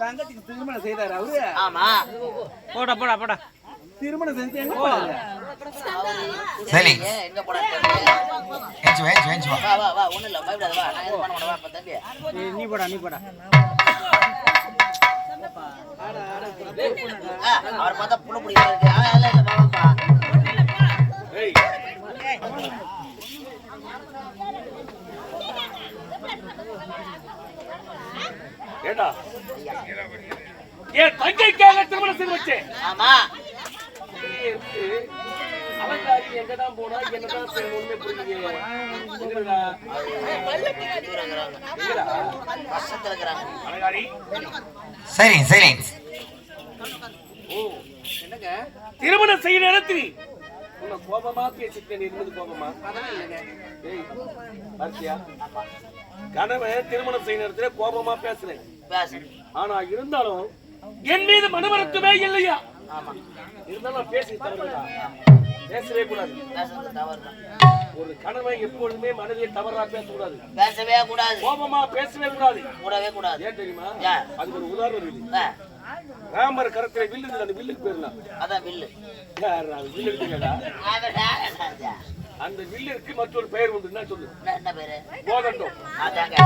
தங்கச்சிக்கு திருமணம் செய்தாரா அவரு? ஆமா. போடா போடா போடா. திருமணம் செஞ்சு எங்க சரி. ஏஞ்சு வா ஏஞ்சு ஏஞ்சு வா. வா வா வா ஒண்ணும் இல்ல பயப்படாத வா நான் எதுவும் பண்ண மாட்டேன் வா இப்ப தம்பி நீ- போடா நீ போடா. ஆ, அவர் பார்த்தா புண்ணு பிடிக்கிறது இருக்கு. ஆ, அதெல்லாம் இல்ல பாப்பாப்பா ஏண்டா? என் தங்கைக்காக திருமணம் செய்து வச்சேன். ஆமா. எங்கதான் போனா என்னதான் செய்யணும்னு சரி சரி ஓ என்னங்க? திருமணம் செய்ய நேரத்தில். உன்னை கோபமா பேசிட்டேன் இருந்தது கோபமா? ஏய் பார்த்தியா? கணவன் திருமணம் செய்ய நேரத்துல கோபமா பேசுறேன் பேசு ஆனா இருந்தாலும் என் மீது மனவரத்துமே இல்லையா? ஆமா. இருந்தாலும் பேசி தவறுதா பேசவே கூடாது. பேசுறது தவறு தான் ஒரு கணவன் எப்பொழுதுமே மனதிலே தவறா பேசக்கூடாது. பேசவே கூடாது. கோபமா பேசவே கூடாது. கூடவே கூடாது. ஏன் தெரியுமா? அதுக்கு ஒரு உதாரணம் இருக்குது. ஆ, ராமர் கரத்துல வில்லு அந்த வில்லுக்கு பேர்லாம் அதான் வில்லு. வில்லு யாருடா? அந்த வில்லிற்கு மற்றொரு பெயர் உண்டு. என்ன சொல்லு? என்ன- என்ன பேரு? கோதண்டம். அதாங்க.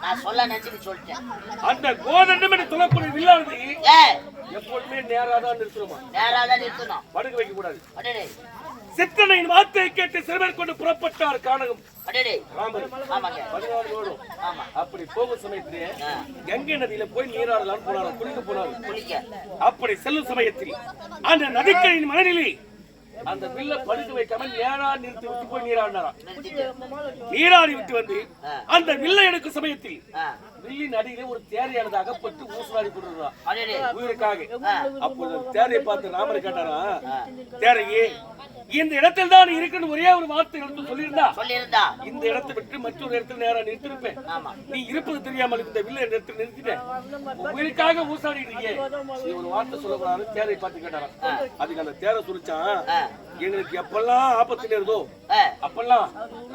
நான் சொல்ல நினைச்சு சொல்லிட்டேன். அந்த கோதண்டம் என்று சொல்லக்கூடிய வில்லானது எப்பொழுதுமே நேராதான் நிறுத்தணுமா நேரா தான் நிறுத்தணும் படுக்க வைக்க கூடாது சித்தனையின் வார்த்தையை கேட்டு சிறுவர் கொண்டு புறப்பட்டார் ஆமா. அப்படி போகும் சமயத்திலே. கங்கை நதியில போய் நீராடலாம் போனாரு? குளிக்க போனாரு. குளிக்க. அப்படி செல்லும் சமயத்தில் அந்த நதிக்கரையின் மனநிலை அந்த வில்ல படுக்க வைக்காம நேரா நிறுத்தி விட்டு போய் நீராடினாராம் நீராடி விட்டு வந்து. அந்த வில்லை எடுக்கும் சமயத்தில் வில்லின் அடியிலே ஒரு தேரையானது அகப்பட்டு ஊசலாடி கொண்டிருந்தான் உயிருக்காக அந்த தேரையை பார்த்து ராமரை கேட்டாரா? தேரையே இந்த இடத்தில் தான் இருக்கணும். ஒரே ஒரு வார்த்தை எடுத்து சொல்லியிருந்தா? சொல்லியிருந்தா. இந்த இடத்தை விட்டு மற்றொரு இடத்துல நேரா நிறுத்திருப்பேன் ஆமா. நீ இருப்பது தெரியாமல் இந்த வில்ல இடத்துல நிறுத்திட்டேன். உயிருக்காக ஊசாடிட்டு இருக்கியே நீ ஒரு வார்த்தை சொல்லக்கூடாது தேரை பார்த்து கேட்டாராம் அதுக்கு அந்த தேரை சொல்லிச்சான். எங்களுக்கு எப்பெல்லாம் ஆபத்து நேருதோ அப்பெல்லாம்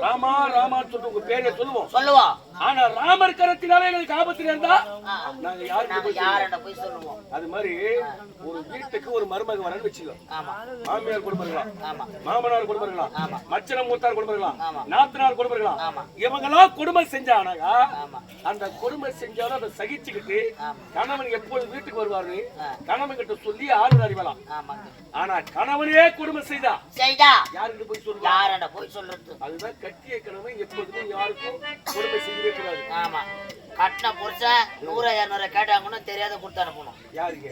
ராமா ராமான்னு சொல்லிட்டு உங்க பேரை சொல்லுவோம். சொல்லுவோம் ஆனா ராமர் கரத்தினால எங்களுக்கு ஆபத்து நேர்ந்தா. நாங்க நாங்க போய் சொல்லுவோம்? அது மாதிரி ஒரு வீட்டுக்கு ஒரு மருமக வரன்னு வச்சுக்கோ. ஆமா. மாமியார் குடும்பம் ஆமா. மாமனார் குடும்பம் இருக்கலாம் ஆமா. மச்சன மூத்தார் குடும்பம் ஆமா. நாத்தனார் குடும்பம் ஆமா. இவங்கெல்லாம் கொடுமை செஞ்சானாக்கா அந்த கொடுமை செஞ்சாலும் அதை சகிச்சுக்கிட்டு. கணவன் எப்போது வீட்டுக்கு வருவாரு. கணவன் கிட்ட சொல்லி ஆறு அறிவலாம். ஆனா கணவனே கொடுமை செய்தா? செய்தா. யாருக்கு போய் சொல்லுவா? யார்கிட்ட போய் சொல்லுறது அதுதான் கட்டிய கணவன் எப்பொழுதுமே யாருக்கும் கொடுமை செய்யவே கூடாது. ஆமா. கட்டின புருஷன் நூறு இரநூறு கேட்டாங்கன்னு தெரியாத கொடுத்து அனுப்பணும். யாருக்கு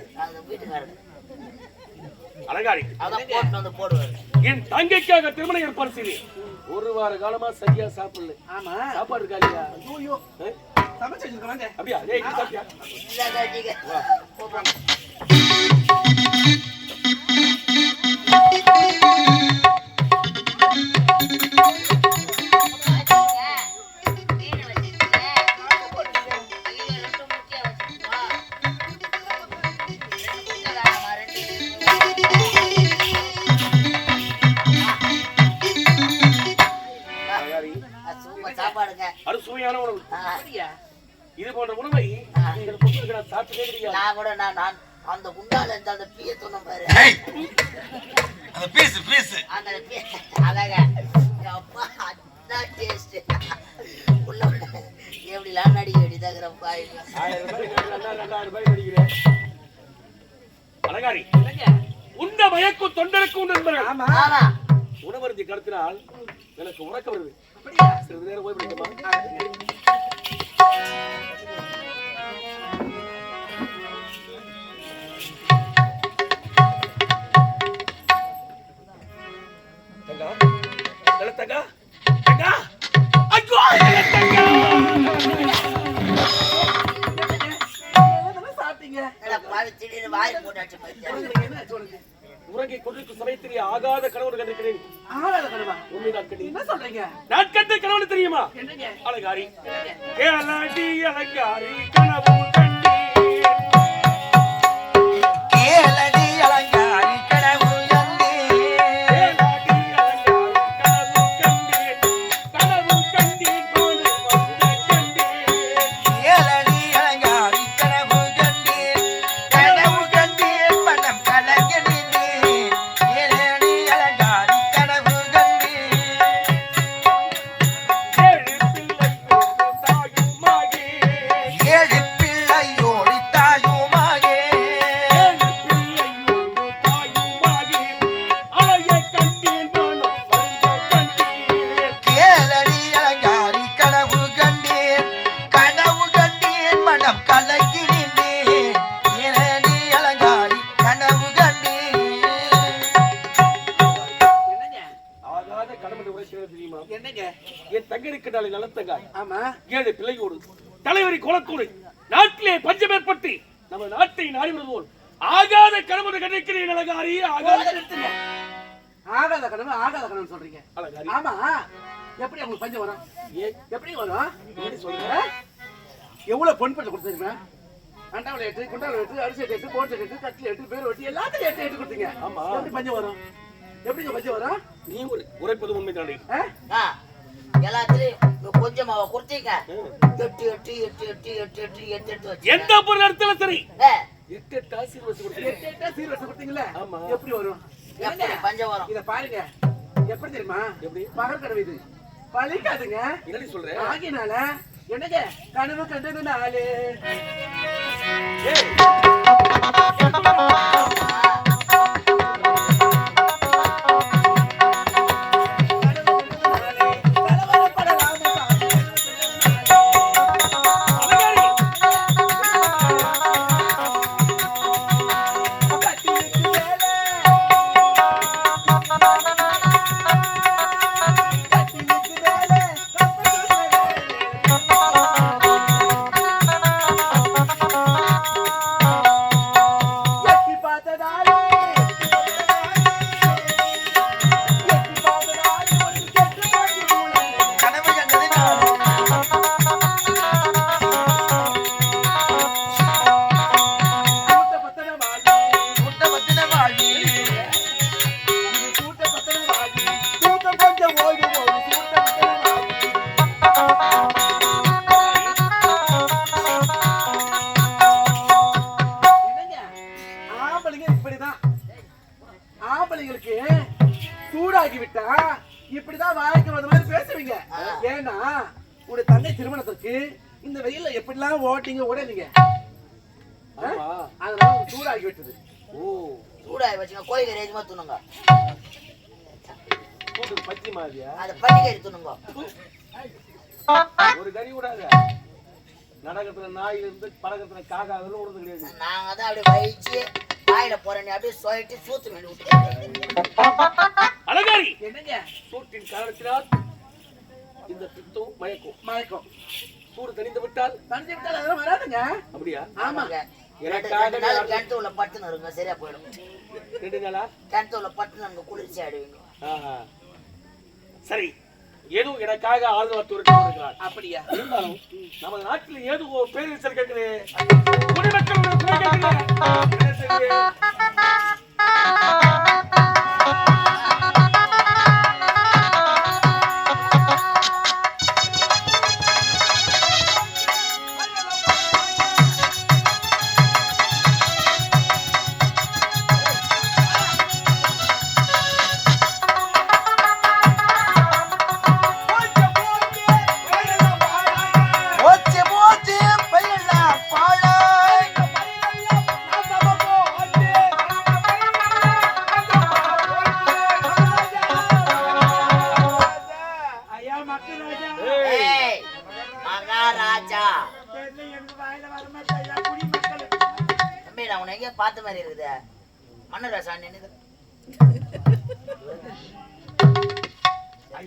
அலங்காரி அதான் போட்டு வந்து போடுவாரு. என் தங்கைக்காக திருமணம் ஏற்பாடு ஒரு வார காலமா சரியா சாப்பிடல. ஆமா. சாப்பாடு இருக்கா இல்லையா? ஐயோ? சமைச்சு வச்சிருக்காங்க அப்படியா? சாப்பிட்டியா? இல்ல உணவு இது போன்ற உணவை நீங்கள் பொண்ணுக்கு நான் சாப்பிட்டதே கிடையாது. நான் கூட நான் நான் அந்த குண்டால இருந்த அந்த பீய சொன்ன பாரு. அந்த பீஸ் பீஸ். அந்த பீ- அழகா. அப்பா அதான் டேஸ்ட் உள்ள எப்படிலாம் நடிக்க வேண்டியதாகிற பாய் ஆயிரம் ரூபாய் ரெண்டாயிரம் உண்ட மயக்கும் தொண்டருக்கு உண்டு என்பர்கள் ஆமா ஆமா. உணவருந்தி கடத்தினால் எனக்கு உறக்க வருது. சிறிது நேரம் ஓய்வு எடுக்கமா தங்கா தங்கா ஐயோ தங்கா. சாப்பிட்டீங்க? போட்டாச்சு பைத்தியம். என்ன சொல்லுங்க? உறங்கை கொண்டிருக்கும் சமயத்தில் ஆகாத கனவு கண்டிருக்கிறேன். ஆளாத கனவா உண்மைதான் கண்ணி என்ன சொல்றீங்க? நான் கண்ட கனவு தெரியுமா கேளாடி அலங்காரி கனவு கண்டாலை நலத்தங்காய் ஆமா. ஏழு பிள்ளையோடு தலைவரி குலத்தூரை நாட்டிலே பஞ்சம் ஏற்பட்டு நம்ம நாட்டை நாடிவது போல் ஆகாத கடவுள் கண்டிக்கிறேன் அழகாரி ஆகாத. ஆகாத கனவு ஆகாத கனவு சொல்றீங்க. ஆமா. எப்படி உங்களுக்கு பஞ்சம் வரும்? எப்படி வரும்? எப்படி? எவ்வளவு பொன் பட்டு கொடுத்துருங்க அண்டாவில் எட்டு குண்டாவில் எட்டு அரிசி எட்டு போட்டு எட்டு கட்டில் எட்டு பேர் வெட்டி எல்லாத்தையும் எட்டு எட்டு கொடுத்தீங்க. ஆமா. எப்படி பஞ்சம் வரும்? எப்படிங்க பஞ்சம் வரும்? நீ உரைப்பது உண்மைதானே? ஆ? எல்லாத்துலயும் கொஞ்சம் அவ குடுத்தீங்க. எட்டு எட்டு எட்டு எட்டு எட்டு எட்டு எட்டு எட்டு வச்சு எந்த பொருள் இடத்துல சரி. எட்டு எட்டு ஆசீர்வாதம் கொடுத்தீங்க எட்டு எட்டா கொடுத்தீங்களே? ஆமா. எப்படி வரும்? எப்படி பஞ்சம் வரும். இத பாருங்க. எப்படி தெரியுமா? எப்படி? பகல் கனவு இது. பழிக்காதுங்க. என்னடி சொல்ற? ஆகினால என்னங்க? கனவு கண்டது நாளே. ஏய், சூடாக்கி விட்டா இப்படிதான் வாய்க்கு வந்த மாதிரி பேசுவீங்க. ஏன்னா உங்க தங்கை திருமணத்திற்கு இந்த வெயில்ல எப்படிலாம் ஓட்டிங்க ஓடனீங்க ஆமா. அதனால சூடாக்கி விட்டது. ஓ சூடாய் வச்சுங்க. கோழிக்கறி எதுமா துணுங்க? பச்சி மாதிரியா? அது பட்டிக்கறி துணுங்க. ஒரு கறி விடாத. நடக்கத்துல நாயில இருந்து பழக்கத்துல காக்கா வரலும் விடுறது கிடையாது. நாங்க தான் அப்படியே வயிச்சு வாயில போறேன் அப்படியே சொல்லிட்டு சூத்து மேல விட்டு அழகாரி. என்னங்க? சூட்டின் காரணத்தினால் இந்த பித்தும் மயக்கும். மயக்கம். சூடு தணிந்து விட்டால்? தனிஞ்சு விட்டால் அதெல்லாம் வராதுங்க. அப்படியா? ஆமாங்க. எனக்காக ரெண்டு நாள் கிணத்து உள்ள பட்டுன்னு இருங்க சரியா போயிடும். ரெண்டு நாளா? கிணத்து உள்ள பட்டுன்னு அங்க குளிர்ச்சி ஆடுவீங்க ஆஹா. சரி ஏதோ எனக்காக ஆளுநர் இருக்கிறார். அப்படியா? இருந்தாலும் நமது நாட்டில் ஏதோ ஒரு பேரிச்சல் கேட்குது. குடிமக்கள்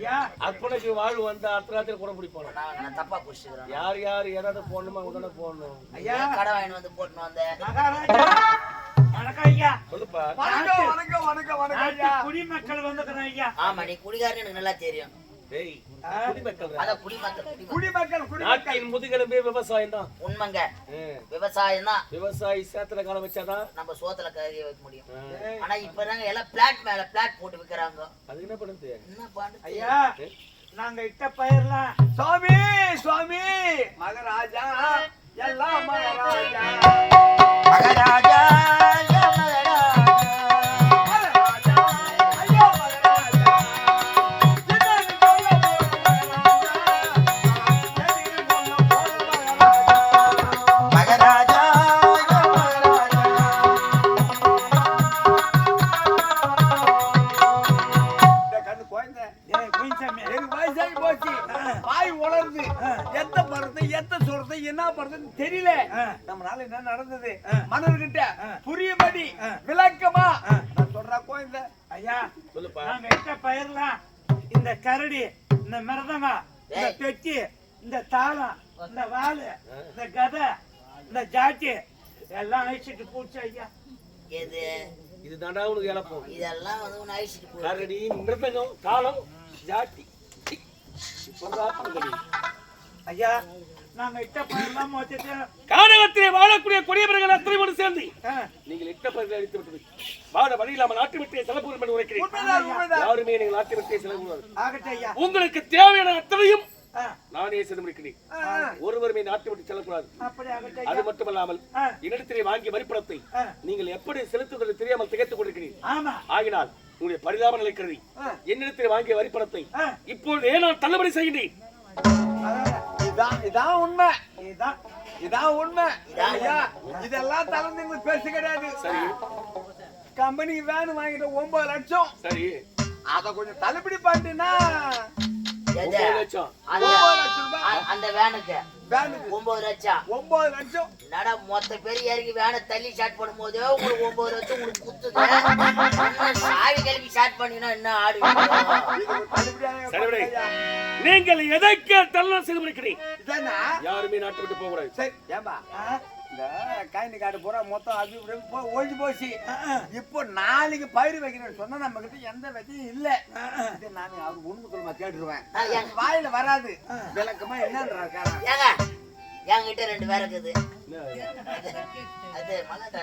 ஐயா. அர்ப்பணைக்கு வாழ்வு வந்த அர்த்தராத்திரி கூட பிடிப்போம் நான் நான் தப்பா புடிச்சுக்கிறேன். யார் யார் ஏதாவது போடணுமோ? அவங்க தானே போடணும். ஐயா கடை வாங்கிட்டு வந்து மகாராஜா. வணக்கம் ஐயா. சொல்லுப்பா. வணக்கம். வணக்கம் வணக்கம் ஐயா. குடிமக்கள் வந்துக்கிறோம் ஐயா. ஆமா நீ குடிகாரன்னு எனக்கு நல்லா தெரியும். டேய் குடிமக்கள். அதான் குடிமக்கள் குடிமக்கள். குடிமக்கள் நாட்டின் முதுகெலும்பே விவசாயம் தான் உண்மைங்க. விவசாயம் தான் விவசாயி சேத்துல காலம் வச்சாதான் நம்ம சோத்துல கறிய வைக்க முடியும். ஆனா இப்ப தாங்க எல்லாம் பிளாட் மேல பிளாட் போட்டு விக்கிறாங்க. அது என்ன பண்ணுது? என்ன ஐயா நாங்க இட்ட பயிரலாம் சுவாமி சுவாமி மகாராஜா எல்லாம் மகாராஜா. மகாராஜா. பயிர்லாம் இந்த பெட்டி இந்த தாளம் இந்த வாளு இந்த கதை இந்த ஜாட்டி எல்லாம் அழிச்சிட்டு போச்சு ஐயா. எது? இது தாண்டா உனக்கு இழப்போம் இதெல்லாம் வந்து உன்னை அழிச்சிட்டு மிருதங்கம் தாளம் ஜாட்டி. ஐயா நாங்க இட்ட மொத்தத்தை கானகத்திலே வாழக்கூடிய கொடியவர்கள் அத்தனை ஒன்று சேர்ந்து நீங்கள் இட்ட பகுதியில் அடித்து விட்டது. வாழ வழி இல்லாமல் நாட்டு விட்டே செலவு என்று உரைக்கிறேன். யாருமே நீங்கள் நாட்டு விட்டே செலவு ஆகட்டும் ஐயா உங்களுக்கு தேவையான அத்தனையும் நானே ஆ. ஒருவருமே நாட்டு விட்டு செல்லக்கூடாது. அது மட்டுமல்லாமல். என்னிடத்திலே வாங்கிய வரிப்பணத்தை. நீங்கள் எப்படி செலுத்துவதை தெரியாமல் திகைத்துக் கொண்டிருக்கிறீர்கள். ஆகினால் உங்களுடைய பரிதாப நிலை கருதி ஆ. என்னிடத்தில் வாங்கிய வரிப்பணத்தை இப்பொழுது நான் தள்ளுபடி செய்கின்றேன்? அதான், இதான் உண்மை. இதான் உண்மை. இதெல்லாம் தளர்ந்து பேச கிடையாது. சரி. கம்பெனிக்கு வேன் வாங்கிட்ட ஒன்பது லட்சம். சரி. அத கொஞ்சம் தள்ளுபடி பண்ணிட்டீங்கன்னா அந்த வேனுக்கு. வேனுக்கு. ஒன்பது லட்சம். ஒன்பது லட்சம். என்னடா மொத்த பேர் இறங்கி வேனை தள்ளி ஸ்டார்ட் பண்ணும்போது உங்களுக்கு ஒன்பது லட்சம் உங்களுக்கு குத்துது. இன்னும் சாவி கிளம்பி ஸ்டார்ட் பண்ணீங்கன்னா என்ன. ஐயா. நீங்கள் முடிக்கிறேன் இதானா யாருமே நாட்டு விட்டு போக கூடாது சரி இந்த காய்னி காடு பூரா மொத்தம் அது இப்படி போ- ஒழிஞ்சு போச்சு. இப்போ நாளைக்கு பயிர் வைக்கிறேன்னு சொன்னா நம்ம கிட்ட எந்த விதையும் இல்ல. நான் அவர் உண்மைக்குள்ள கேட்டுருவேன்? வாயில வராது. விளக்கமா என்னன்றாரு ஏங்க என்கிட்ட ரெண்டு பேர் இருக்குது? அது மல்லாட்ட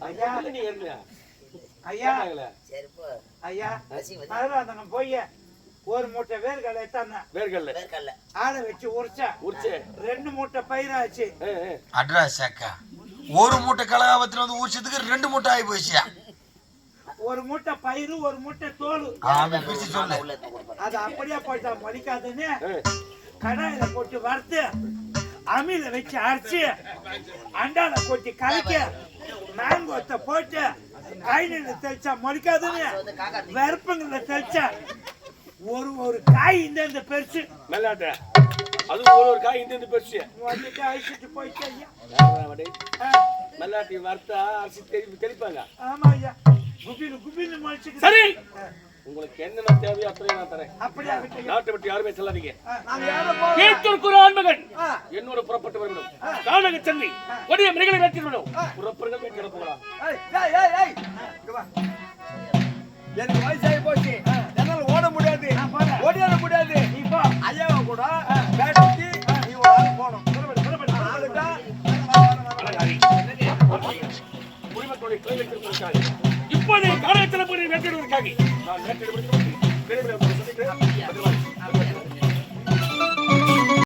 ஐயா. ஐயா. கேட்டாங்களே. செருப்பு ஐயா போய் ஒரு மூட்டை வேர்களை எடுத்தாங்க வேர்க்கடலை. வேர்க்கடல ஆளை வச்சு உரிச்சா உரிச்சு. ரெண்டு மூட்டை பயிராச்சு. அட்ரஸ் அக்கா ஒரு மூட்டை கலகாபத்தில் வந்து ஊச்சதுக்கு ரெண்டு மூட்டை ஆகி போச்சு ஒரு மூட்டை பயிறு ஒரு மூட்டை தோல். அது அப்படியே போயிட்டா மலிக்காதுன்னு ஏ. கடாயில போட்டு வறுத்து அமில வச்சு அரைச்சு அண்டால கொட்டி கலக்கி மேங்கோத்தை போட்டு காய்கறில தெளிச்சா மொழிக்காதுன்னு வெறுப்புங்கள தெளிச்சா ஒரு ஒரு காய் இந்த இந்த பெருசு. மெல்லாட்ட. அது ஒரு ஒரு காய் இந்த இந்த பெருசு. வந்துட்டு அழிச்சிட்டு போயிட்டு ஐயா. மெல்லாட்டி வறுத்தா அரிசி தெளி- தெளிப்பாங்க. ஆமா ஐயா. குபினு குபினு மலிச்சுக்கு சரி. உங்களுக்கு என்னென்ன தேவையோ அத்தனையும் நான் தரேன். அப்படியே. நாட்டை விட்டு யாருமே செல்லாதீங்க. ஒரு ஆண்மகன். என்னோட புறப்பட்டு வரணும் கானக சென்னை. கொடிய மிருகலை வெற்றி விடும் புறப்படுங்கள். இங்க வா. எனக்கு வயசாகி